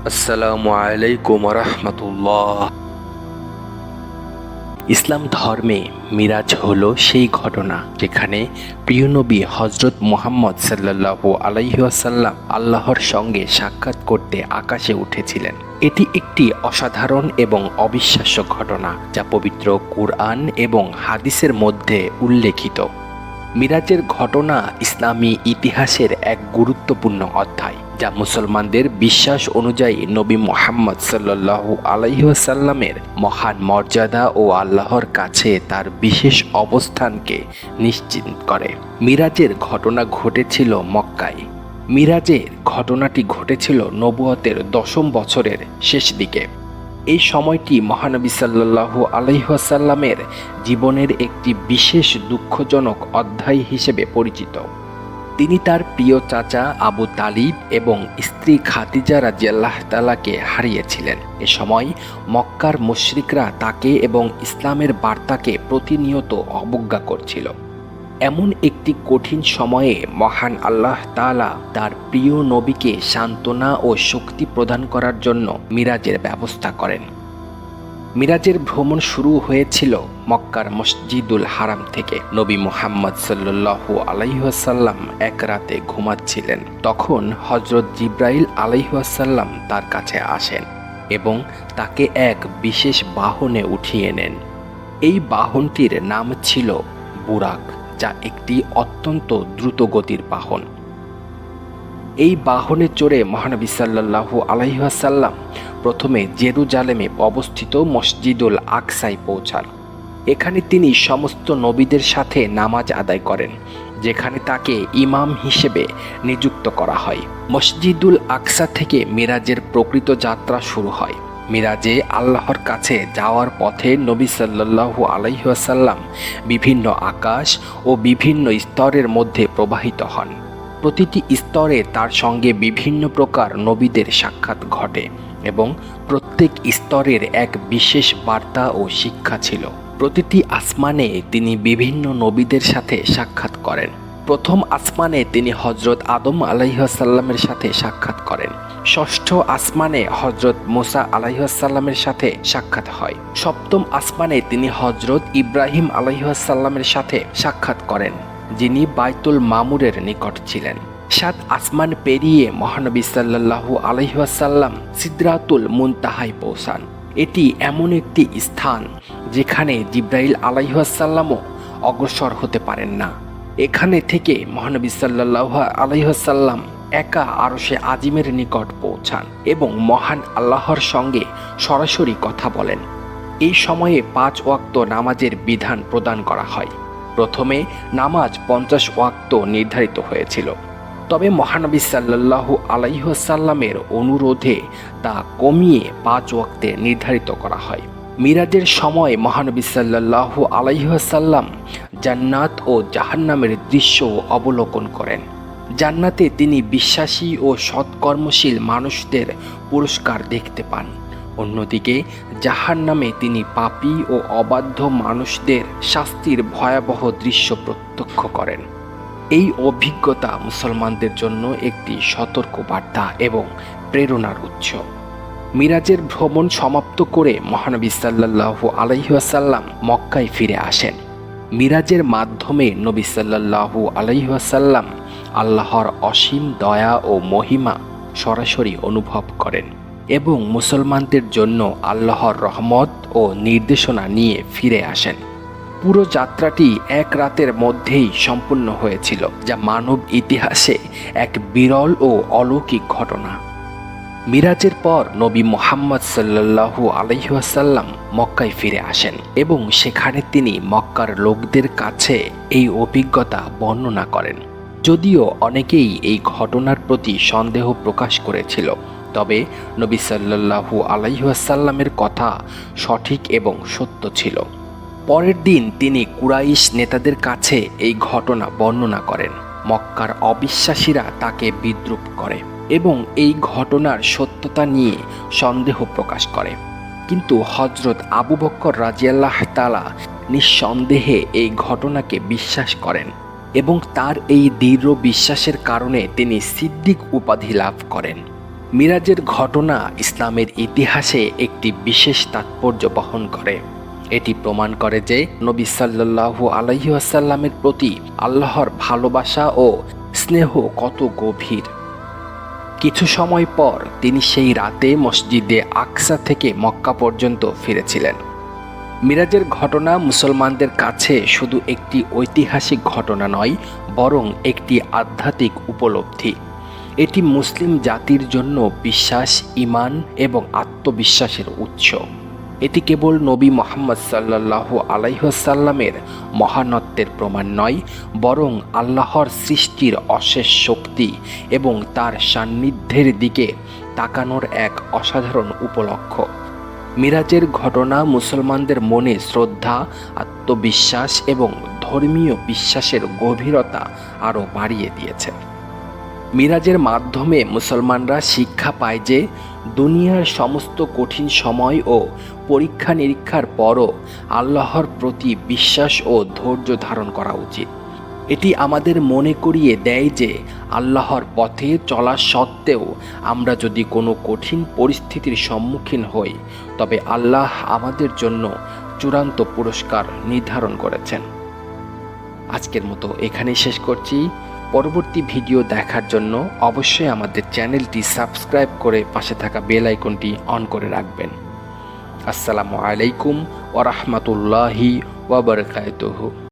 আসসালামু আলাইকুম রহমতুল্লাহ। ইসলাম ধর্মে মিরাজ হলো সেই ঘটনা যেখানে প্রিয় নবী হজরত মুহাম্মদ সাল্লাল্লাহু আলাইহাসাল্লাম আল্লাহর সঙ্গে সাক্ষাৎ করতে আকাশে উঠেছিলেন। এটি একটি অসাধারণ এবং অবিশ্বাস্য ঘটনা যা পবিত্র কুরআন এবং হাদিসের মধ্যে উল্লেখিত। মিরাজের ঘটনা ইসলামী ইতিহাসের এক গুরুত্বপূর্ণ অধ্যায়। যা মুসলমানদের বিশ্বাস অনুযায়ী নবী মোহাম্মদ সাল্লাল্লাহু আলাইসাল্লামের মহান মর্যাদা ও আল্লাহর কাছে তার বিশেষ অবস্থানকে নিশ্চিত করে। মিরাজের ঘটনা ঘটেছিল মক্কায়। মিরাজের ঘটনাটি ঘটেছিল নবুয়তের দশম বছরের শেষ দিকে। এই সময়টি মহানবী সাল্লাল্লাহু আলাইসাল্লামের জীবনের একটি বিশেষ দুঃখজনক অধ্যায় হিসেবে পরিচিত। তিনি তার প্রিয় চাচা আবু তালিব এবং স্ত্রী খাদিজা রাজিয়াল্লাহ তালাকে হারিয়েছিলেন। এ সময় মক্কার মুশরিকরা তাকে এবং ইসলামের বার্তাকে প্রতিনিয়ত অবজ্ঞা করছিল। এমন একটি কঠিন সময়ে মহান আল্লাহ তাআলা তার প্রিয় নবীকে সান্ত্বনা ও শক্তি প্রদান করার জন্য মিরাজের ব্যবস্থা করেন। মিরাজের ভ্রমণ শুরু হয়েছিল মক্কার মসজিদুল হারাম থেকে। নবী মুহাম্মদ সাল্লু আলাইহাসাল্লাম এক রাতে ঘুমাচ্ছিলেন। তখন হজরত জিব্রাইল আলাইহাসাল্লাম তার কাছে আসেন এবং তাকে এক বিশেষ বাহনে উঠিয়ে নেন। এই বাহনটির নাম ছিল বুরাক, যা একটি অত্যন্ত দ্রুতগতির বাহন। এই বাহনে চড়ে মহানবী সাল্লাল্লাহু আলাইহাসাল্লাম প্রথমে জেরুজালেমে অবস্থিত মসজিদুল আকসাই পৌঁছান। এখানে তিনি সমস্ত নবীদের সাথে নামাজ আদায় করেন, যেখানে তাকে ইমাম হিসেবে নিযুক্ত করা হয়। মসজিদুল আকসা থেকে মিরাজের প্রকৃত যাত্রা শুরু হয়। মিরাজে আল্লাহর কাছে যাওয়ার পথে নবী সাল্লাল্লাহু আলাইহাসাল্লাম বিভিন্ন আকাশ ও বিভিন্ন স্তরের মধ্যে প্রবাহিত হন। প্রতিটি স্তরে তার সঙ্গে বিভিন্ন প্রকার নবীদের সাক্ষাৎ ঘটে এবং প্রত্যেক স্তরের এক বিশেষ বার্তা ও শিক্ষা ছিল। প্রতিটি আসমানে তিনি বিভিন্ন নবীদের সাথে সাক্ষাৎ করেন। প্রথম আসমানে তিনি হজরত আদম আলাইসাল্লামের সাথে সাক্ষাৎ করেন। ষষ্ঠ আসমানে হজরত মোসা আলাইসাল্লামের সাথে সাক্ষাৎ হয়। সপ্তম আসমানে তিনি হজরত ইব্রাহিম আলাইসাল্লামের সাথে সাক্ষাৎ করেন। যিনি বাইতুল মামুরের নিকট ছিলেন। সাত আসমান পেরিয়ে মহানবী সাল্লাল্লাহু আলহিহাসাল্লাম সিদ্রাতুল মুনতাহায় পৌঁছান। এটি এমন একটি স্থান যেখানে জিব্রাইল আলাইহাসাল্লামও অগ্রসর হতে পারেন না। এখানে থেকে মহানবী সাল্লাহ আলাইহাসাল্লাম একা আরও সে আজিমের নিকট পৌঁছান এবং মহান আল্লাহর সঙ্গে সরাসরি কথা বলেন। এই সময়ে পাঁচ ওয়াক্ত নামাজের বিধান প্রদান করা হয়। প্রথমে নামাজ পঞ্চাশ ওয়াক্ত নির্ধারিত হয়েছিল। তবে মহানবী সাল্লাল্লাহু আলাইসাল্লামের অনুরোধে তা কমিয়ে পাঁচ ওয়াক্তে নির্ধারিত করা হয়। মিরাজের সময় মহানবী সাল্লাল্লাহু আলাইসাল্লাম জান্নাত ও জাহান্নামের দৃশ্য অবলোকন করেন। জান্নাতে তিনি বিশ্বাসী ও সৎকর্মশীল মানুষদের পুরস্কার দেখতে পান। অন্যদিকে জাহান নামে তিনি পাপী ও অবাধ্য মানুষদের শাস্তির ভয়াবহ দৃশ্য প্রত্যক্ষ করেন। এই অভিজ্ঞতা মুসলমানদের জন্য একটি সতর্ক বার্তা এবং প্রেরণার উৎস। মিরাজের ভ্রমণ সমাপ্ত করে মহানবী সাল্লাল্লাহু আলাইহাসাল্লাম মক্কায় ফিরে আসেন। মিরাজের মাধ্যমে নবী সাল্লাল্লাহু আলাইহাসাল্লাম আল্লাহর অসীম দয়া ও মহিমা সরাসরি অনুভব করেন। এবং মুসলমানদের জন্য আল্লাহর রহমত ও নির্দেশনা নিয়ে ফিরে আসেন। পুরো যাত্রাটি এক রাতের মধ্যেই সম্পূর্ণ হয়েছিল, যা মানব ইতিহাসে এক বিরল ও অলৌকিক ঘটনা। মিরাজের পর নবী মোহাম্মদ সাল্লাল্লাহু আলহিহাসাল্লাম মক্কায় ফিরে আসেন এবং সেখানে তিনি মক্কার লোকদের কাছে এই অভিজ্ঞতা বর্ণনা করেন। যদিও অনেকেই এই ঘটনার প্রতি সন্দেহ প্রকাশ করেছিল তবে নবী সাল্লাল্লাহু আলাইহাসাল্লামের কথা সঠিক এবং সত্য ছিল। পরের দিন তিনি কুরাইশ নেতাদের কাছে এই ঘটনা বর্ণনা করেন। মক্কার অবিশ্বাসীরা তাকে বিদ্রুপ করে এবং এই ঘটনার সত্যতা নিয়ে সন্দেহ প্রকাশ করে। কিন্তু হজরত আবু বক্কর রাজিয়াল্লাহ তালা নিঃসন্দেহে এই ঘটনাকে বিশ্বাস করেন এবং তার এই দৃঢ় বিশ্বাসের কারণে তিনি সিদ্দিক উপাধি লাভ করেন। মিরাজের ঘটনা ইসলামের ইতিহাসে একটি বিশেষ তাৎপর্য বহন করে। এটি প্রমাণ করে যে নবী সাল্লাল্লাহু আলাইহি আসাল্লামের প্রতি আল্লাহর ভালোবাসা ও স্নেহ কত গভীর। কিছু সময় পর তিনি সেই রাতে মসজিদে আকসা থেকে মক্কা পর্যন্ত ফিরেছিলেন। মিরাজের ঘটনা মুসলমানদের কাছে শুধু একটি ঐতিহাসিক ঘটনা নয়, বরং একটি আধ্যাত্মিক উপলব্ধি। এটি মুসলিম জাতির জন্য বিশ্বাস ইমান এবং আত্মবিশ্বাসের উৎস। এটি কেবল নবী মোহাম্মদ সাল্লাল্লাহু আলাইসাল্লামের মহানত্বের প্রমাণ নয়, বরং আল্লাহর সৃষ্টির অশেষ শক্তি এবং তার সান্নিধ্যের দিকে তাকানোর এক অসাধারণ উপলক্ষ। মিরাজের ঘটনা মুসলমানদের মনে শ্রদ্ধা, আত্মবিশ্বাস এবং ধর্মীয় বিশ্বাসের গভীরতা আরও বাড়িয়ে দিয়েছে। মিরাজের মাধ্যমে মুসলমানরা শিক্ষা পায় যে, দুনিয়ার সমস্ত কঠিন সময় ও পরীক্ষা নিরীক্ষার পরও আল্লাহর প্রতি বিশ্বাস ও ধৈর্য ধারণ করা উচিত। এটি আমাদের মনে করিয়ে দেয় যে, আল্লাহর পথে চলা সত্ত্বেও আমরা যদি কোনো কঠিন পরিস্থিতির সম্মুখীন হই, তবে আল্লাহ আমাদের জন্য চূড়ান্ত পুরস্কার নির্ধারণ করেছেন। আজকের মতো এখানেই শেষ করছি। পরবর্তী ভিডিও দেখার জন্য অবশ্যই আমাদের চ্যানেলটি সাবস্ক্রাইব করে পাশে থাকা বেল আইকনটি অন করে রাখবেন। আসসালামু আলাইকুম ওরহমতুল্লাহি ওবরকাতহু